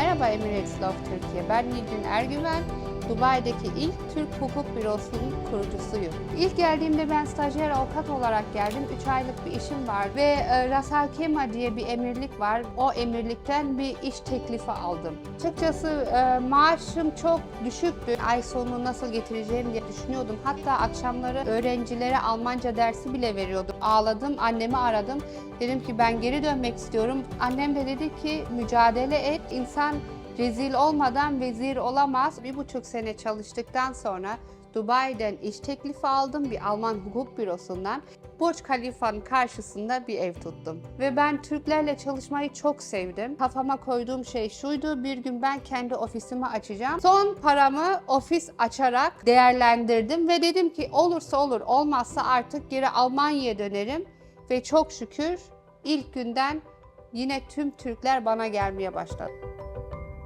Merhaba Emirates Love Türkiye. Ben Nilgün Ergüven. Dubai'deki ilk Türk hukuk bürosunun kurucusuyum. İlk geldiğimde ben stajyer avukat olarak geldim. 3 aylık bir işim var ve e, Ras Al Khaimah diye bir emirlik var. O emirlikten bir iş teklifi aldım. Açıkçası e, maaşım çok düşüktü. Ay sonu nasıl getireceğim diye düşünüyordum. Hatta akşamları öğrencilere Almanca dersi bile veriyordum. Ağladım, annemi aradım. Dedim ki ben geri dönmek istiyorum. Annem de dedi ki mücadele et. İnsan rezil olmadan vezir olamaz. Bir buçuk sene çalıştıktan sonra Dubai'den iş teklifi aldım bir Alman hukuk bürosundan. Burj Khalifa'nın karşısında bir ev tuttum. Ve ben Türklerle çalışmayı çok sevdim. Kafama koyduğum şey şuydu, bir gün ben kendi ofisimi açacağım. Son paramı ofis açarak değerlendirdim ve dedim ki olursa olur, olmazsa artık geri Almanya'ya dönerim. Ve çok şükür ilk günden yine tüm Türkler bana gelmeye başladı.